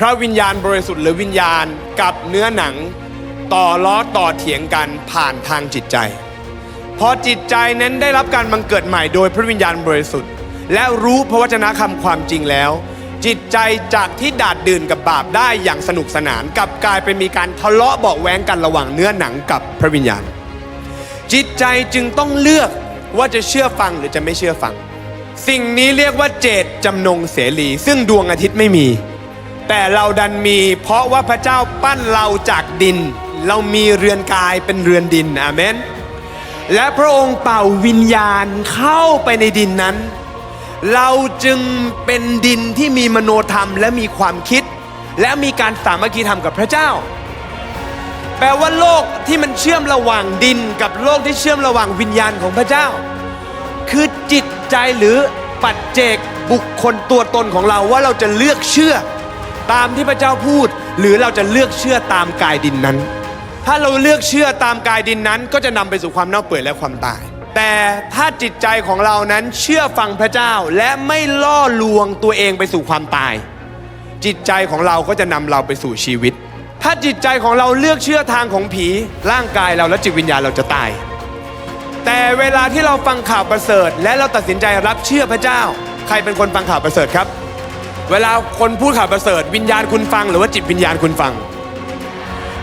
พระวิญญาณบริสุทธิ์หรือวิญญาณกับเนื้อหนังต่อล้อต่อเถียงกันผ่านทางจิตใจ พอจิตใจนั้นได้รับการบังเกิดใหม่โดยพระวิญญาณบริสุทธิ์ และรู้พระวจนะคำความจริงแล้ว จิตใจจากที่ดาดดื่นกับบาปได้อย่างสนุกสนานกับกลายเป็นมีการทะเลาะเบาะแวงกันระหว่างเนื้อหนังกับพระวิญญาณ จิตใจจึงต้องเลือกว่าจะเชื่อฟังหรือจะไม่เชื่อฟัง สิ่งนี้เรียกว่าเจตจำนงเสรี ซึ่งดวงอาทิตย์ไม่มี แต่เราดันมีเพราะว่าพระเจ้าปั้นเราจากดิน เรามีเรือนกายเป็นเรือนดินอาเมนและพระองค์เป่าวิญญาณเข้าไปในดินนั้น เราจึงเป็นดินที่มีมโนธรรมและมีความคิด และมีการสามัคคีธรรมกับพระเจ้า แปลว่าโลกที่มันเชื่อมระหว่างดินกับโลกที่เชื่อมระหว่างวิญญาณของพระเจ้า คือจิตใจหรือปัจเจกบุคคลตัวตนของเราว่าเราจะเลือกเชื่อ ตามที่พระเจ้าพูด หรือเราจะเลือกเชื่อตามกายดินนั้น ถ้าเราเลือกเชื่อตามกายดินนั้น ก็จะนำไปสู่ความเน่าเปื่อยและความตาย แต่ถ้าจิตใจของเรานั้นเชื่อฟังพระเจ้าและไม่ล่อลวงตัวเองไปสู่ความตาย จิตใจของเราก็จะนำเราไปสู่ชีวิต ถ้าจิตใจของเราเลือกเชื่อทางของผีร่างกายเราและจิตวิญญาณเราจะตาย แต่เวลาที่เราฟังข่าวประเสริฐ และเราตัดสินใจรับเชื่อพระเจ้า ใครเป็นคนฟังข่าวประเสริฐครับ เวลาคนพูดข่าวประเสริฐ วิญญาณคุณฟังหรือว่าจิตวิญญาณคุณฟัง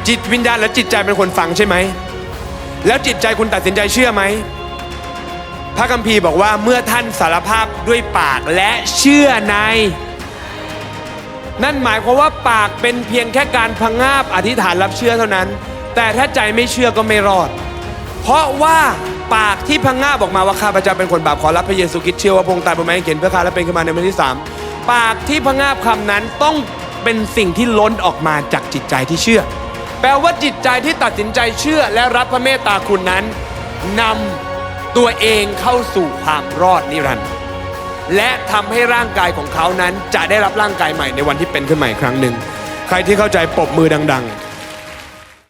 จิตวิญญาณและจิตใจเป็นคนฟังใช่ไหม แล้วจิตใจคุณตัดสินใจเชื่อไหม พระคัมภีร์บอกว่าเมื่อท่านสารภาพด้วยปากและเชื่อใน นั่นหมายความว่าปากเป็นเพียงแค่การพังงาบอธิษฐานรับเชื่อเท่านั้น แต่ถ้าใจไม่เชื่อก็ไม่รอด เพราะว่าปากที่พังงาบออกมาว่าข้าพเจ้าเป็นคนบาปขอรับพระเยซูคริสต์เชื่อว่าพระองค์ตายบนไม้กางเขนเพื่อข้าและเป็นขึ้นมาในวันที่สาม ปากที่พงาบคำนั้นต้องเป็นสิ่งที่ล้นออกมาจากจิตใจที่เชื่อ แปลว่าจิตใจที่ตัดสินใจเชื่อและรับพระเมตตาคุณนั้นนำตัวเองเข้าสู่ความรอดนิรันดร์และทำให้ร่างกายของเขานั้นจะได้รับร่างกายใหม่ในวันที่เป็นขึ้นใหม่ครั้งหนึ่ง ใครที่เข้าใจปรบมือดัง ๆ